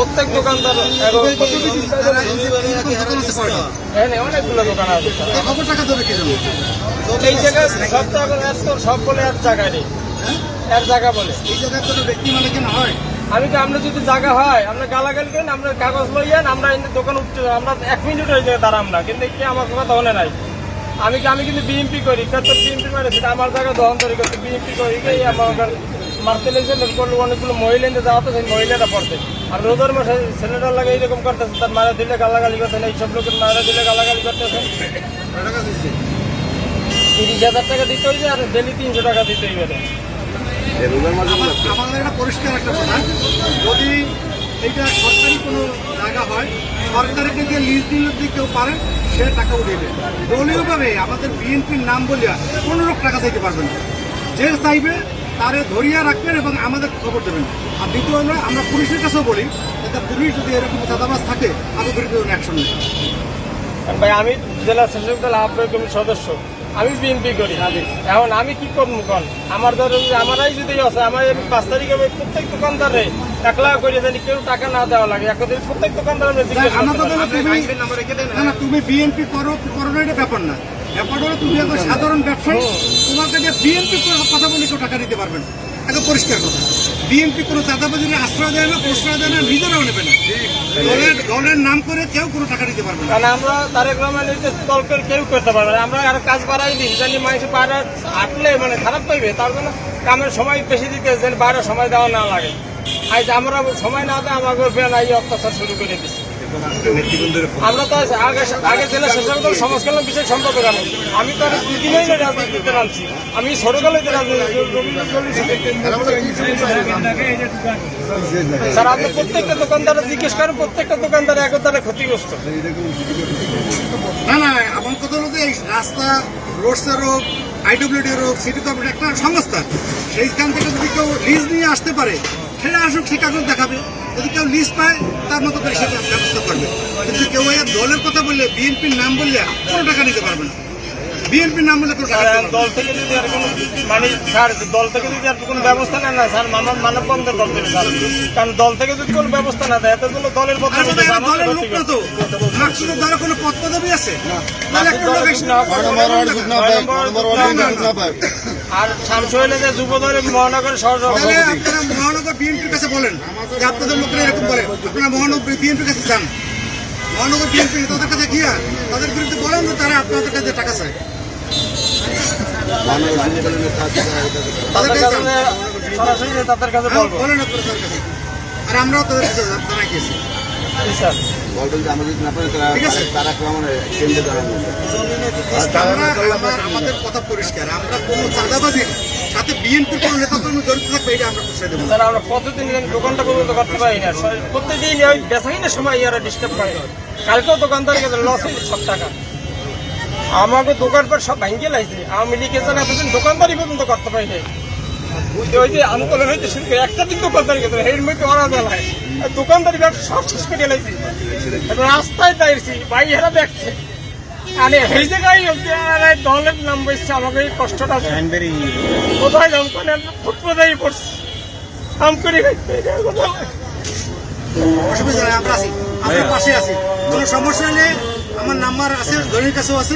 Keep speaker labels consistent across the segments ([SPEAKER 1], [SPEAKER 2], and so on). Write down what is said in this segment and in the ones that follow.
[SPEAKER 1] প্রত্যেক দোকানদার অনেকগুলো দোকান আছে এই জায়গায় সব বলে এক জায়গায় নেই। এক জায়গা বলে।
[SPEAKER 2] এই জায়গায় কোনো ব্যক্তি মালিকানা হয়?
[SPEAKER 1] আমি তো আমরা যদি জায়গা হয় আমরা গালাগালি করেন আমরা কাগজ লইয়েন আমরা দোকান উঠতে আমরা এক মিনিট হয়ে জায়গায় দাঁড়াম না কিন্তু কি আমার কথা হলে নাই। আমি কি আমি কিন্তু বিএমপি করি তো বিএমপি মানে সেটা আমার জায়গায় দহন তৈরি করতে বিএমপি করি আমার মারতে লেগেছে করলে অনেকগুলো মহিলা যাওয়া তো সেই মহিলাটা পড়তে আর রোদের মাসে ছেলেটা লাগে এইরকম করতেছে তার মারা দিলে গালাগালি করতেন এইসব লোকের মারা দিলে গালাগালি করতেছে।
[SPEAKER 2] কয়
[SPEAKER 1] তিরিশ হাজার টাকা দিতে হইবে আর ডেলি তিনশো টাকা দিতে হইবে
[SPEAKER 2] আমার- আমাদের এটা পরিষ্কার একটা কথা। যদি এটা সরকারি কোনো জায়গা হয় সরকারিকে দিয়ে লিজ দিলে যদি কেউ পারে সে টাকা উঠেবে দলীয়ভাবে আমাদের বিএনপির নাম বলিয়া কোনো লোক টাকা চাইতে পারবে না। যে চাইবে তারে ধরিয়া রাখবেন এবং আমাদের খবর দেবেন। আর দ্বিতীয় হলো আমরা পুলিশের কাছেও বলি যাতে পুলিশ যদি এরকম চাঁদাবাজ থাকে আমি বিরুদ্ধে অ্যাকশন নেই
[SPEAKER 1] ভাই আমি জেলা শাসক দল আহ্বায়ক কমিটির সদস্য। আমি বিএনপি করি। এখন আমি কি করব কন? আমার ধরো আমারাই যদি আছে আমার এই পাঁচ তারিখে আমি প্রত্যেক দোকানদারে এক লাখ করে জানি কেউ টাকা না দেওয়া লাগে। এই প্রত্যেক দোকানদার
[SPEAKER 2] তুমি বিএনপি করো কি করো না এটা ব্যাপার না। ব্যাপার হলো তুমি একজন সাধারণ ব্যবসায়ী তোমাকে টাকা দিতে পারবেন একদম পরিষ্কার কথা। বিএনপি কোনো চাঁদাবাজির আশ্রয় দেয় না, প্রশ্রয় দেয় না, নিজেরাও নেবে না। দলের দলের নাম করে কেউ কোনো টাকা দিতে পারবে না।
[SPEAKER 1] আমরা তারেক রহমান দল করে কেউ করতে পারবে না। আমরা আর কাজ বাড়াই দিই, জানি মানুষ পাড়া হাঁটলে মানে খারাপ পাইবে তার জন্য কামের সময় বেশি দিতে যেন বাইরে সময় দেওয়া না লাগে। আজ আমরা সময় না দেয় আমাকে ফের এই অত্যাচার শুরু করে দিচ্ছি। আমরা তো আগে আগে জেলা শাসক দল সমাজ কল্যাণ বিষয় সম্পর্কে জানি। আমি তো দুদিনই রাজনীতিতে নামছি। আমি ছোটকালে স্যার, আপনি প্রত্যেকটা দোকানদারে জিজ্ঞেস করেন, প্রত্যেকটা দোকানদার একতারে ক্ষতিগ্রস্ত।
[SPEAKER 2] না না আমার কথা হলো এই রাস্তা রোডসের হোক আইডব্লিউডি হোক সিটি কর্পোরেট একটা সংস্থা। সেইখান থেকে কেউ লিজ নিয়ে আসতে পারে সেটা আসুক সে কাগজ দেখাবে যদি কেউ লিজ পায় তার মতো করে সেটা ব্যবস্থা করবে কিন্তু কেউ এই দলের কথা বললে বিএনপির নাম বললে কোনো টাকা নিতে পারবে না বিএনপির নাম বললে কোনো।
[SPEAKER 1] দল থেকে যদি আর কোনো মানে স্যার দল থেকে যদি আর কোনো ব্যবস্থা নেয় না স্যার মানব মানব বন্ধের দল থেকে স্যার কারণ দল থেকে যদি কোনো ব্যবস্থা না দেয় এতগুলো দলের
[SPEAKER 2] আর
[SPEAKER 1] বদলে
[SPEAKER 2] দলের লোক না তো মাকসুদের দ্বারা কোনো পদ পদবি আছে
[SPEAKER 1] আর শামসু হইলে যে যুব দলের মহানগর সহ
[SPEAKER 2] তাহলে আপনারা মহানগর বিএনপির কাছে বলেন যে আপনাদের লোকেরা এরকম করে আপনারা মহানগর বিএনপির কাছে যান। মহানগর বিএনপি তাদের কাছে গিয়া তাদের বিরুদ্ধে বলেন যে তারা আপনাদের কাছে টাকা চায়। তাদের কাছে হ্যাঁ,
[SPEAKER 1] বলব।
[SPEAKER 2] বলেন আপনারা কাছে। আর আমরাও তাদের কাছে জি,
[SPEAKER 1] স্যার।
[SPEAKER 3] বলবেন যে আমরা না পারি তারা। তারা মানে কেন্দ্রে দাঁড়ানো
[SPEAKER 2] আমার- আমাদের কথা পরিষ্কার আমরা কোনো চাঁদাবাজির সাথে বিএনপির কোনো নেতা জড়িত থাকবে এটা আমরা দেবো
[SPEAKER 1] স্যার আমরা ধরে দোকানটা পর্যন্ত করতে পারি না প্রত্যেকদিন ওই বেসাইনের সময় ইয়ারা ডিস্টার্ব করে কালকেও দোকানদার গেছে লস হয়েছে সব টাকা আমাকে দোকান পর সব ভাঙ্গে লাইছে আওয়ামী লীগ এসে এতদিন দোকানদারি পর্যন্ত করতে পারি নাই আন্দোলন হইতে শুরু একটা দিন দোকানদারি গেছে এর মধ্যে ওরা জ্বালায় দোকানদারি সব শেষ করে লাইছি রাস্তায় দাঁড়িয়েছি ভাই এরা দেখছে আরে এই জায়গায় দলের নাম বসছে আমাকে এই কষ্টটা কোথায় যাম কোনে? ফুটপাতেই পড়ছি। আম করে না।
[SPEAKER 2] অসুবিধা নেই আমরা আছি। আপনার পাশে আছি। কোনো সমস্যা হলে আমার নাম্বার আছে ধনীর কাছেও আছে।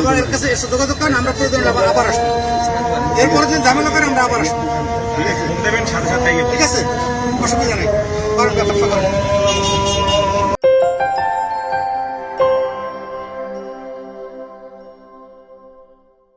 [SPEAKER 2] আমার এর কাছে এসে যোগাযোগ করেন আমরা প্রয়োজন আবার আবার আসব। এরপরে যদি ঝামেলা করে আমরা আবার আসব। ঠিক আছে অসুবিধা নেই।